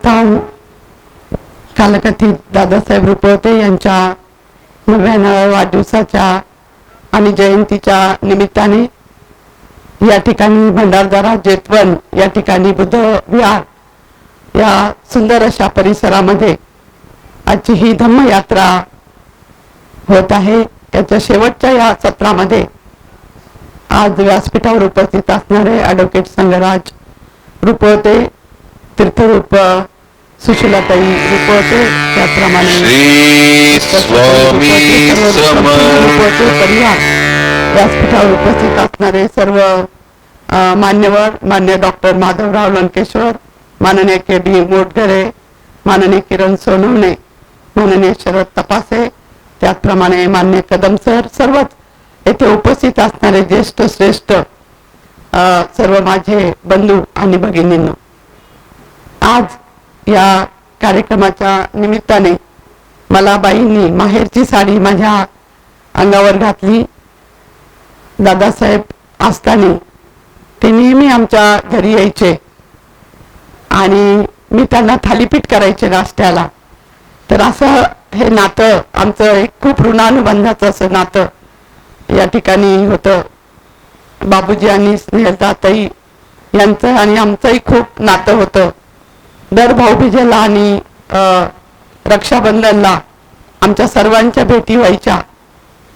स्थान कालकथित दादासाहेब रुपवते यांच्या नव्याण्णव्या वाढदिवसाच्या आणि जयंतीच्या निमित्ताने या ठिकाणी भंडारदारा जेतवन या ठिकाणी बुद्ध विहार या सुंदर अशा परिसरामध्ये आजची ही धम्मयात्रा होत आहे. त्याच्या शेवटच्या या सत्रामध्ये आज व्यासपीठावर उपस्थित असणारे ॲडव्होकेट संगराज रुपवते तीर्थरूप सुशीलाताई रुपवते त्याचप्रमाणे परिवार व्यासपीठावर उपस्थित असणारे सर्व मान्यवर मान्य डॉक्टर माधवराव लंकेश्वर माननीय के डी मोटघरे माननीय किरण सोनवणे माननीय शरद तपासे त्याचप्रमाणे मान्य कदम सर सर्वच येथे उपस्थित असणारे ज्येष्ठ श्रेष्ठ सर्व माझे बंधू आणि भगिनींनो. आज या कार्यक्रमाच्या निमित्ताने मला बाईंनी माहेरची साडी माझ्या अंगावर घातली. दादासाहेब असताना ते नेहमी आमच्या घरी यायचे. आणि मी त्यांना थालीपीठ करायचे नाश्त्याला. तर असं हे नातं आमचं एक खूप ऋणानुबंधाचं असं नातं या ठिकाणी होतं. बाबूजी आणि स्नेहलताताई यांचं आणि आमचंही खूप नातं होतं. दर भाऊबीजेला आणि रक्षाबंधनला आमच्या सर्वांच्या भेटी व्हायच्या.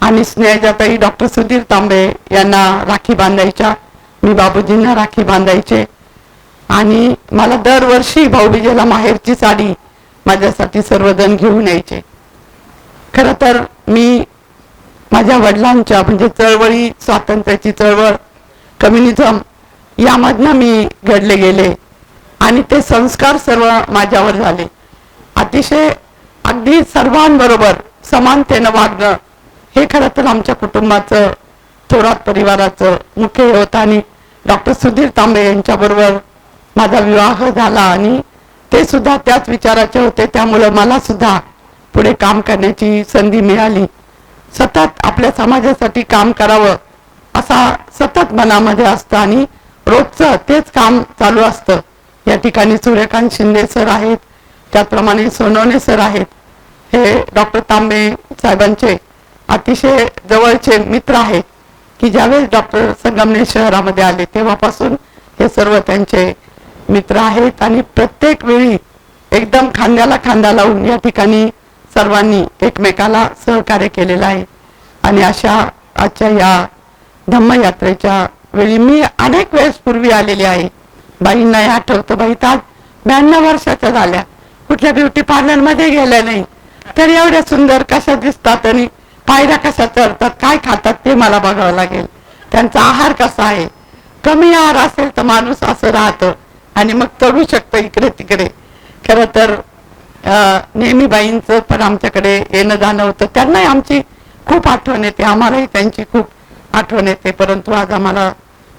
आणि स्नेहजाताई डॉक्टर सुधीर तांबे यांना राखी बांधायच्या. मी बाबूजींना राखी बांधायचे. आणि मला दरवर्षी भाऊबीजेला माहेरची साडी माझ्यासाठी सर्वजण घेऊन यायचे. खरं तर मी माझ्या वडिलांच्या म्हणजे चळवळी स्वातंत्र्याची चळवळ कम्युनिझम यामधनं मी घडले गेले. आणि ते संस्कार सर्व माझ्यावर झाले. अतिशय अगदी सर्वांबरोबर समानतेनं वागणं हे खरं तर आमच्या कुटुंबाचं थोरात परिवाराचं मुख्य हे होतं. आणि डॉक्टर सुधीर तांबे यांच्याबरोबर माझा विवाह झाला आणि ते सुद्धा त्याच विचाराचे होते. त्यामुळं मला सुद्धा पुढे काम करण्याची संधी मिळाली. सतत आपल्या समाजासाठी काम करावं असा सतत मनामध्ये असतं आणि रोजचं तेच काम चालू असतं. या ठिकाणी सूर्यकांत शिंदे सर आहेत त्याचप्रमाणे सोनवणे सर आहेत. हे डॉक्टर तांबे साहेबांचे अतिशय जवळचे मित्र आहेत की ज्यावेळेस डॉक्टर संगमनेर शहरामध्ये आले तेव्हापासून हे सर्व त्यांचे मित्र आहेत. आणि प्रत्येक वेळी एकदम खांद्याला खांदा लावून या ठिकाणी सर्वांनी एकमेकाला सहकार्य केलेलं आहे. आणि अशा आजच्या या धम्मयात्रेच्या वेळी मी अनेक वेळेस पूर्वी आलेली आहे. बाईंना हे आठवतं बाई तर आज ब्याण्णव वर्षाच्या झाल्या. कुठल्या ब्युटी पार्लरमध्ये गेल्या नाही. तर एवढ्या सुंदर कशा दिसतात आणि पायऱ्या कशा चढतात काय खातात ते मला बघावं लागेल. त्यांचा आहार कसा आहे? कमी आहार असेल तर माणूस असं राहतं आणि मग चढू शकतं इकडे तिकडे. खरं तर नेहमी बाईंचं पण आमच्याकडे येणं जाणं होतं. त्यांनाही आमची खूप आठवण येते. आम्हालाही त्यांची खूप आठवण येते. परंतु आज आम्हाला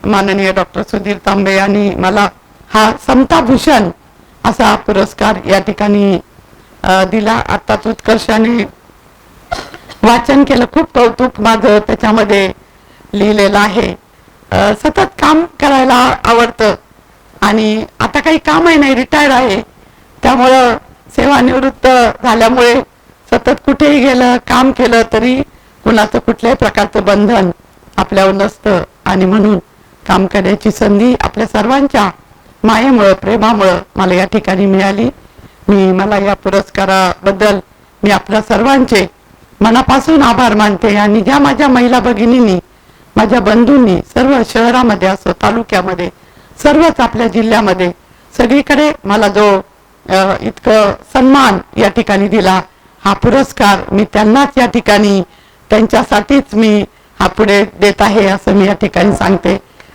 माननीय डॉक्टर सुधीर तांबे यांनी मला हा समता भूषण असा पुरस्कार या ठिकाणी दिला. आत्ताच उत्कर्षाने वाचन केलं. खूप कौतुक माझं त्याच्यामध्ये लिहिलेलं आहे. सतत काम करायला आवडतं. आणि आता काही कामही नाही रिटायर्ड आहे. त्यामुळं सेवानिवृत्त झाल्यामुळे सतत कुठेही गेलं काम केलं तरी कुणाचं कुठल्याही प्रकारचं बंधन आपल्यावर नसतं. आणि म्हणून काम करण्याची संधी आपल्या सर्वांच्या मायेमुळं प्रेमामुळं मला या ठिकाणी मिळाली. मी मला या पुरस्काराबद्दल मी आपल्या सर्वांचे मनापासून आभार मानते आणि ज्या माझ्या महिला भगिनींनी माझ्या बंधूंनी सर्व शहरामध्ये असो तालुक्यामध्ये सर्वच आपल्या जिल्ह्यामध्ये सगळीकडे मला जो इतकं सन्मान या ठिकाणी दिला हा पुरस्कार मी त्यांनाच या ठिकाणी त्यांच्यासाठीच मी हा पुढे देत आहे असं मी या ठिकाणी सांगते.